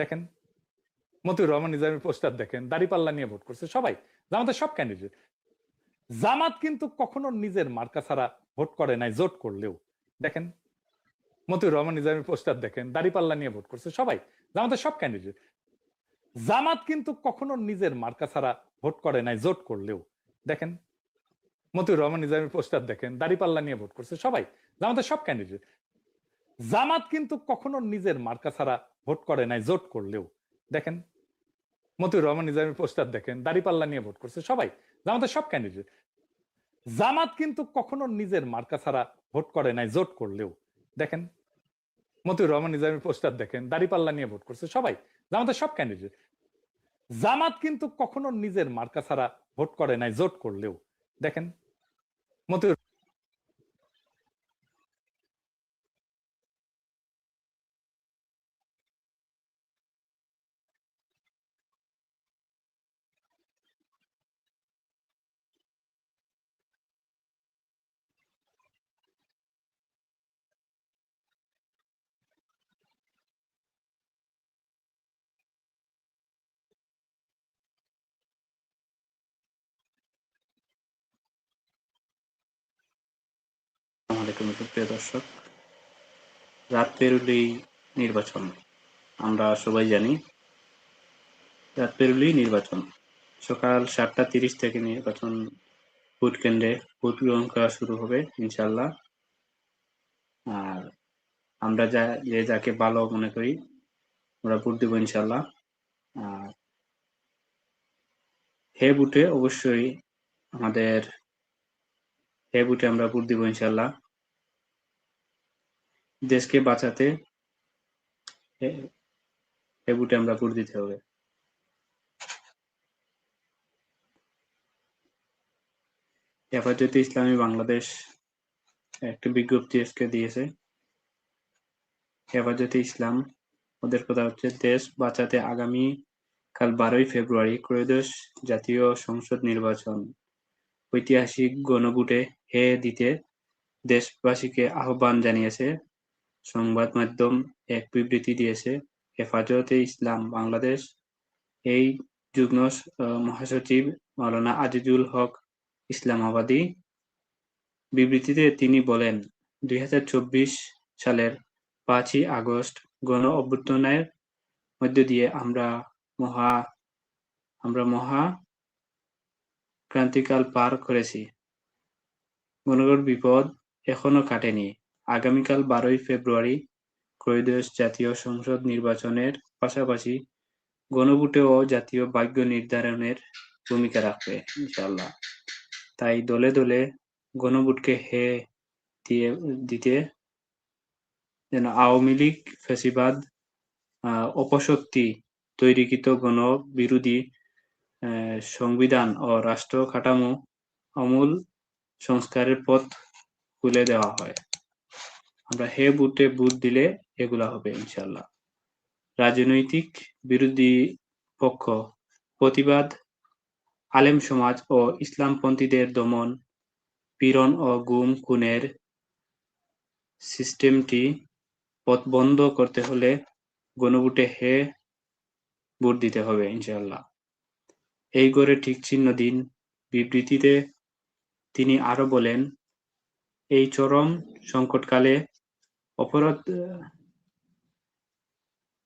দেখেন, মতিউর রহমান নিজামের পোস্টার দেখেন, দাড়িপাল্লা নিয়ে ভোট করছে, সবাই। জামাতের সব ক্যান্ডিডেট জামাত কিন্তু কখনো নিজের মার্কা ছাড়া ভোট করে নাই, জোট করলেও। দেখেন, মতিউর রহমান নিজামের পোস্টার দেখেন, দাড়িপাল্লা নিয়ে ভোট করছে, সবাই। জামাতের সব ক্যান্ডিডেট জামাত কিন্তু কখনো নিজের মার্কা ছাড়া ভোট করে নাই, জোট করলেও। দেখেন, মতিউর রহমান নিজামের পোস্টার দেখেন, দাড়িপাল্লা নিয়ে ভোট করছে, সবাই। জামাতের সব ক্যান্ডিডেট জামাত কিন্তু কখনো নিজের মার্কা ছাড়া ভোট করে নাই, জোট করলেও। দেখেন, মতিউর রহমান নিজামের পোস্টার দেখেন, দাড়িপাল্লা নিয়ে ভোট করছে সবাই, জামাতের সব ক্যান্ডিডেট জামাত কিন্তু কখনো নিজের মার্কা ছাড়া ভোট করে নাই, জোট করলেও। দেখেন, মতিউর রহমান নিজামের পোস্টার দেখেন, দাড়িপাল্লা নিয়ে ভোট করছে সবাই, জামাতের সব ক্যান্ডিডেট জামাত কিন্তু কখনো নিজের মার্কা ছাড়া ভোট করে নাই, জোট করলেও। দেখেন, মতিউর আলাইকুম প্রিয় দর্শক। রাত পেরুলেই নির্বাচন, আমরা সবাই জানি রাত পেরুলেই নির্বাচন। সকাল সাতটা তিরিশ থেকে নির্বাচন ভোট কেন্দ্রে ভোট গ্রহণ করা শুরু হবে ইনশাল্লাহ আর আমরা যা, যে যাকে ভালো মনে করি, আমরা ভোট দেবো ইনশাল্লাহ আর হে বুটে অবশ্যই আমাদের হে বুটে, আমরা ভোট দিব ইনশাল্লাহ দেশকে বাঁচাতে হে বুটে, আমরা ভোট দিতে হবে। হেফাজতে ইসলামী বাংলাদেশ একটা বিজ্ঞপ্তি আজকে দিয়েছে। হেফাজতে ইসলাম, ওদের কথা হচ্ছে, দেশ বাঁচাতে আগামী কাল বারোই ফেব্রুয়ারি ত্রয়োদশ জাতীয় সংসদ নির্বাচন। ঐতিহাসিক গণভোটে হে দিতে দেশবাসীকে আহ্বান জানিয়েছে। সংবাদ মাধ্যম এক বিবৃতি দিয়েছে, হেফাজতে ইসলাম বাংলাদেশ। এই যুগ্ম মহাসচিব মাওলানা আজিজুল হক ইসলামাবাদী বিবৃতিতে তিনি বলেন, দুই হাজার চব্বিশ সালের পাঁচই আগস্ট গণ অভ্যুত্থানের মধ্য দিয়ে আমরা মহা আমরা মহা ক্রান্তিকাল পার করেছি। গণগর বিপদ এখনও কাটেনি। আগামীকাল বারোই ফেব্রুয়ারি ত্রয়োদশ জাতীয় সংসদ নির্বাচনের পাশাপাশি গণভোটেও জাতীয় ভাগ্য নির্ধারণের ভূমিকা রাখবে ইনশাআল্লাহ। তাই দলে দলে গণভোটকে হে দিয়ে দিতে যেন আওয়ামী লীগ ফ্যাসিবাদ আহ, অপশক্তি তৈরিকৃত গণ বিরোধী সংবিধান ও রাষ্ট্র কাঠামো আমূল সংস্কারের পথ খুলে দেওয়া হয়। আমরা হে বুটে বুট দিলে এগুলা হবে ইনশাল্লাহ রাজনৈতিক বিরোধী পক্ষ, প্রতিবাদ, আলেম সমাজ ও ইসলামপন্থীদের দমন, পীড়ন ও গুম খুনের সিস্টেমটি পথ বন্ধ করতে হলে গণভোটে হে ভোট দিতে হবে ইনশাআল্লাহ। এই করে ঠিক চিহ্ন দিন, বিবৃতিতে তিনি আরও বলেন, এই চরম সংকটকালে অপরাধ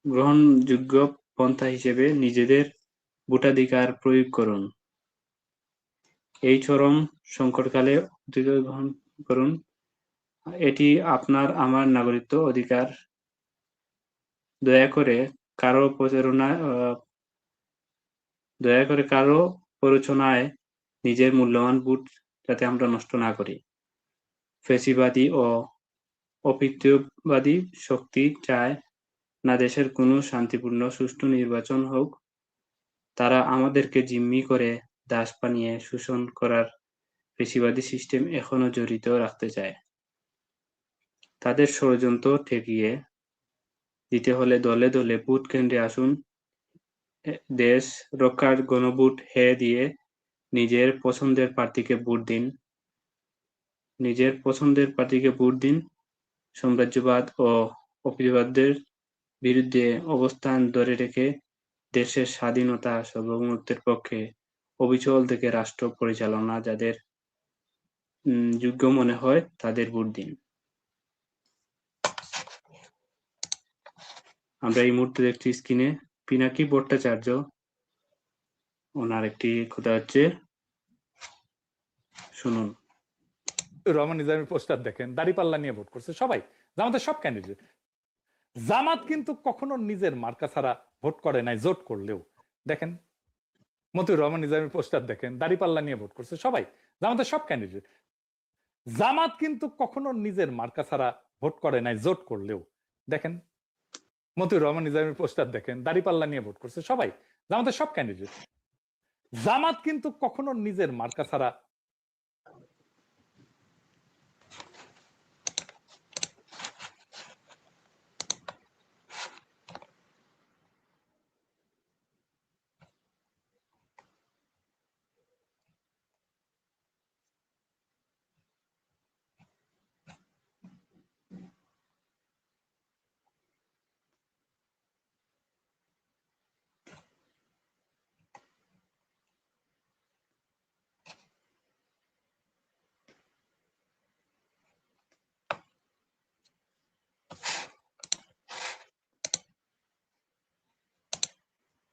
গ্রহণযোগ্য পন্থা হিসেবে নিজেদের ভোটাধিকার প্রয়োগ করুন। এই চরম সংকটকালে অধিকার গ্রহণ করুন। এটি আপনার, আমার নাগরিকত্ব অধিকার। দয়া করে কারও প্রচারণা দয়া করে কারও প্ররোচনায় নিজের মূল্যবান ভোট যাতে আমরা নষ্ট না করি। ফেসিবাদী ও অপিত্যবাদী শক্তি চায় না দেশের কোনো শান্তিপূর্ণ, সুষ্ঠু নির্বাচন হোক, তারা আমাদেরকে জিম্মি করে দাস বানিয়ে শোষণ করার পেশিবাদী সিস্টেম এখনও জড়িত রাখতে চায়। তাদের ষড়যন্ত্র ঠেকিয়ে দিতে হলে দলে দলে ভোট কেন্দ্রে আসুন দেশ রক্ষার গণভোট হে দিয়ে নিজের পছন্দের প্রার্থীকে ভোট দিন। নিজের পছন্দের প্রার্থীকে ভোট দিন। সাম্রাজ্যবাদ ও অপিবাদদের বিরুদ্ধে অবস্থান ধরে রেখে দেশের স্বাধীনতা সার্বভৌমত্বের পক্ষে অবিচল থেকে রাষ্ট্র পরিচালনা যাদের যোগ্য মনে হয় তাদের ভোট দিন। আমরা এই মুহূর্তে দেখছি স্ক্রিনে পিনাকি ভট্টাচার্য ওনার একটি কথা হচ্ছে শুনুন। রহমান নিজামের পোস্টার দেখেন নিয়ে ভোট করছে সবাই। জামাতের সব ক্যান্ডিডেট জামাত কিন্তু কখনো নিজের মার্কা ছাড়া ভোট করে নাই, জোট করলেও। দেখেন, মতিউর রহমান নিজামের পোস্টার দেখেন দাড়িপাল্লা নিয়ে ভোট করছে সবাই। জামাতের সব ক্যান্ডিডেট জামাত কিন্তু কখনো নিজের মার্কা ছাড়া ভোট করে নাই, জোট করলেও। দেখেন রহমান পোস্টার দেখেন নিয়ে ভোট করছে সবাই। জামাতের সব ক্যান্ডিডেট জামাত কিন্তু কখনো নিজের মার্কা ছাড়া